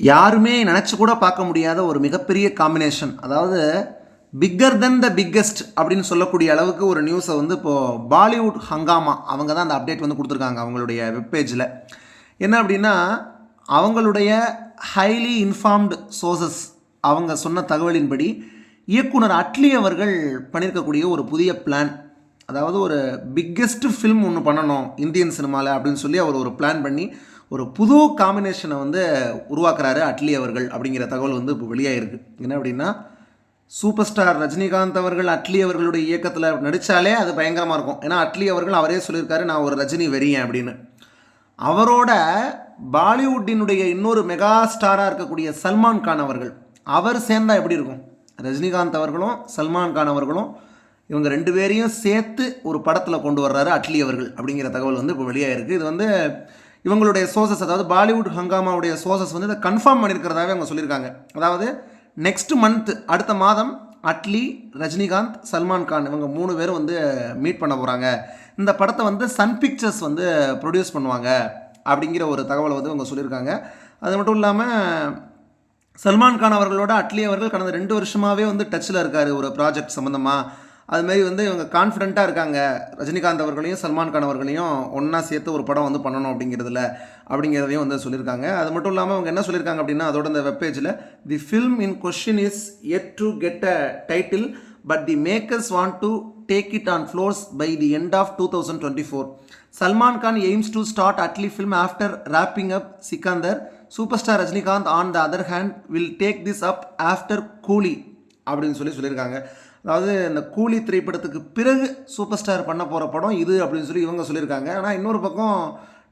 யாருமே நினச்சி கூட பார்க்க முடியாத ஒரு மிகப்பெரிய காம்பினேஷன் அதாவது பிக்கர் தென் த பிக்கெஸ்ட் அப்படின்னு சொல்லக்கூடிய அளவுக்கு ஒரு நியூஸை வந்து இப்போது பாலிவுட் ஹங்காமா அவங்க தான் அந்த அப்டேட் வந்து கொடுத்துருக்காங்க அவங்களுடைய வெப்பேஜில் என்ன அப்படின்னா அவங்களுடைய ஹைலி இன்ஃபார்ம்டு சோர்சஸ் அவங்க சொன்ன தகவலின்படி இயக்குனர் அட்லி அவர்கள் பண்ணியிருக்கக்கூடிய ஒரு புதிய பிளான் அதாவது ஒரு பிக்கெஸ்ட் ஃபில்ம் ஒன்று பண்ணணும் இந்தியன் சினிமாவில் அப்படின்னு சொல்லி அவர் ஒரு பிளான் பண்ணி ஒரு புது காம்பினேஷனை வந்து உருவாக்குறாரு அட்லி அவர்கள் அப்படிங்கிற தகவல் வந்து இப்போ வெளியாகிருக்கு என்ன அப்படின்னா சூப்பர் ஸ்டார் ரஜினிகாந்த் அவர்கள் அட்லி அவர்களுடைய இயக்கத்தில் நடித்தாலே அது பயங்கரமாக இருக்கும். ஏன்னா அட்லி அவர்கள் அவரே சொல்லியிருக்காரு நான் ஒரு ரஜினி வெறியன் அப்படின்னு. அவரோட பாலிவுட்டினுடைய இன்னொரு மெகா ஸ்டாராக இருக்கக்கூடிய சல்மான் கான் அவர்கள் அவர் சேர்ந்தால் எப்படி இருக்கும்? ரஜினிகாந்த் அவர்களும் சல்மான் கான் அவர்களும் இவங்க ரெண்டு பேரையும் சேர்த்து ஒரு படத்தில் கொண்டு வர்றாரு அட்லி அவர்கள் அப்படிங்கிற தகவல் வந்து இப்போ வெளியாகிருக்கு இது வந்து இவங்களுடைய சோர்சஸ் அதாவது பாலிவுட் ஹங்காமாவுடைய சோர்சஸ் வந்து இதை கன்ஃபார்ம் பண்ணியிருக்கிறதாவே அவங்க சொல்லியிருக்காங்க. அதாவது நெக்ஸ்ட் மந்த் அடுத்த மாதம் அட்லி ரஜினிகாந்த் சல்மான் கான் இவங்க மூணு பேரும் வந்து மீட் பண்ண போகிறாங்க இந்த படத்தை வந்து சன் பிக்சர்ஸ் வந்து ப்ரொடியூஸ் பண்ணுவாங்க அப்படிங்கிற ஒரு தகவலை வந்து அவங்க சொல்லியிருக்காங்க. அது மட்டும் இல்லாமல் சல்மான் கான் அவர்களோட அட்லி அவர்கள் கடந்த ரெண்டு வருஷமாகவே வந்து டச்சில் இருக்கார் ஒரு ப்ராஜெக்ட் சம்மந்தமாக அதுமாரி வந்து இவங்க கான்ஃபிடெண்ட்டாக இருக்காங்க. ரஜினிகாந்த் அவர்களையும் சல்மான் கான் அவர்களையும் ஒன்றா சேர்த்து ஒரு படம் வந்து பண்ணணும் அப்படிங்கிறதுல அப்படிங்கிறதையும் வந்து சொல்லியிருக்காங்க. அது மட்டும் இல்லாமல் அவங்க என்ன சொல்லியிருக்காங்க அப்படின்னா அதோட இந்த வெப்பேஜில் the film in question is set to get a title but the makers want to take it on floors by the end of two thousand twenty four Salman Khan aims to start Atlee film after wrapping up Sikandar super star Rajinikanth on the other hand will take this up after Coolie அப்படின்னு சொல்லி சொல்லியிருக்காங்க. அதாவது இந்த கூலி திரைப்படத்துக்கு பிறகு super star பண்ண போகிற படம் இது அப்படின்னு சொல்லி இவங்க சொல்லியிருக்காங்க. ஆனால் இன்னொரு பக்கம்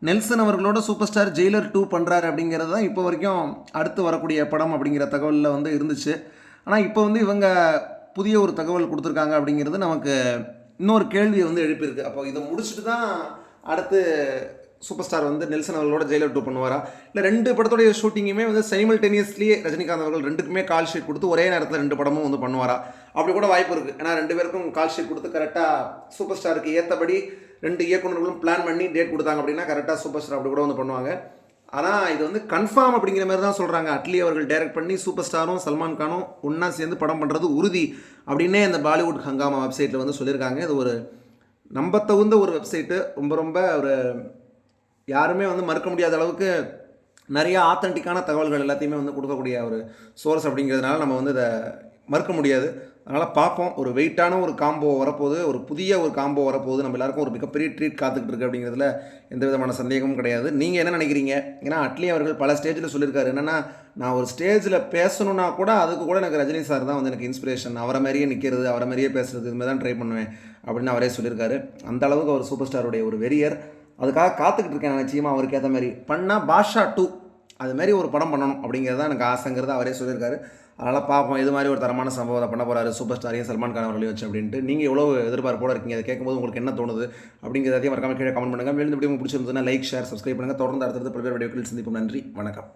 நெல்சன் அவர்களோட சூப்பர் ஸ்டார் ஜெயிலர் டூ பண்ணுறாரு அப்படிங்கிறது தான் இப்போ வரைக்கும் அடுத்து வரக்கூடிய படம் அப்படிங்கிற தகவலில் வந்து இருந்துச்சு. ஆனால் இப்போ வந்து இவங்க புதிய ஒரு தகவல் கொடுத்துருக்காங்க அப்படிங்கிறது நமக்கு இன்னொரு கேள்வியை வந்து எழுப்பியிருக்கு. அப்போ இதை முடிச்சுட்டு தான் அடுத்து சூப்பர் ஸ்டார் வந்து நெல்சன் அவர்களோட ஜெயிலர் டூ பண்ணுவாரா? இல்லை ரெண்டு படத்துடைய ஷூட்டிங்குமே வந்து சைமல்டேனியஸ்லியே ரஜினிகாந்த் அவர்கள் ரெண்டுக்குமே கால் ஷீட் கொடுத்து ஒரே நேரத்தில் ரெண்டு படமும் வந்து பண்ணுவாரா? அப்படி கூட வாய்ப்பு இருக்குது ஏன்னா ரெண்டு பேருக்கும் கால் ஷீட் கொடுத்து கரெக்டாக சூப்பர் ஸ்டாருக்கு ஏற்றபடி ரெண்டு இயக்குநர்களும் பிளான் பண்ணி டேட் கொடுத்தாங்க அப்படின்னா கரெக்டாக சூப்பர் ஸ்டார் அப்படி கூட வந்து பண்ணுவாங்க. ஆனால் இது வந்து கன்ஃபார்ம் அப்படிங்கிற மாதிரி தான் சொல்கிறாங்க அட்லி அவர்கள் டைரக்ட் பண்ணி சூப்பர் ஸ்டாரும் சல்மான் கானும் ஒன்றா சேர்ந்து படம் பண்ணுறது உறுதி அப்படின்னே இந்த பாலிவுட் ஹங்காமா வெப்சைட்டில் வந்து சொல்லியிருக்காங்க. இது ஒரு நம்ப தகுந்த ஒரு வெப்சைட்டு ரொம்ப ரொம்ப ஒரு யாருமே வந்து மறுக்க முடியாத அளவுக்கு நிறையா ஆத்தன்டிக்கான தகவல்கள் எல்லாத்தையுமே வந்து கொடுக்கக்கூடிய ஒரு சோர்ஸ் அப்படிங்கிறதுனால நம்ம வந்து இதை மறுக்க முடியாது. அதனால் பார்ப்போம். ஒரு வெயிட்டான ஒரு காம்போ வரப்போகுது. ஒரு புதிய ஒரு காம்போ வரப்போகுது. நம்ம எல்லாருக்கும் ஒரு மிகப்பெரிய ட்ரீட் காத்துக்கிட்டு இருக்கு அப்படிங்கிறதுல எந்த விதமான சந்தேகமும் கிடையாது. நீங்கள் என்ன நினைக்கிறீங்க? ஏன்னா அட்லி அவர்கள் பல ஸ்டேஜில் சொல்லியிருக்காரு. என்னென்னா நான் ஒரு ஸ்டேஜில் பேசணுன்னா கூட அதுக்கு கூட எனக்கு ரஜினி சார் தான் வந்து எனக்கு இன்ஸ்பிரேஷன் அவரை மாதிரியே நிற்கிறது அவரை மாதிரியே பேசுறது இதுமாதிரி தான் ட்ரை பண்ணுவேன் அப்படின்னு அவரே சொல்லியிருக்காரு. அந்த அளவுக்கு அவர் சூப்பர் ஸ்டாருடைய ஒரு வெறியர். அதுக்காக காத்துக்கிட்டு இருக்கேன் நான் நிச்சயமாக அவருக்கு ஏற்ற மாதிரி. பண்ணால் பாஷா டூ அதுமாரி ஒரு படம் பண்ணணும் அப்படிங்கிறது தான் எனக்கு ஆசைங்கிறது அவரே சொல்லியிருக்காரு. அதனால் பார்ப்போம் இது மாதிரி ஒரு தரமான சம்பவத்தை பண்ண போகிறாரு சூப்பர் ஸ்டாரையும் சல்மான் கான் அவர்களையும் வச்சு அப்படின்ட்டு. நீங்கள் எவ்வளோ எதிர்பார்ப்போட இருக்கீங்க? அதை கேட்கும்போது உங்களுக்கு என்ன தோணுது? அப்படிங்கிறதையும் மறக்காமல் கீழே கமெண்ட் பண்ணுங்கள் மேலும் இப்படி உங்களுக்கு பிடிச்சிருந்ததுன்னா லைக் ஷேர் சப்ஸ்கிரைப் பண்ணுங்கள் தொடர்ந்து அடுத்தடுத்து பல்வேறு வீடியோக்களில் சந்திப்போம். நன்றி வணக்கம்.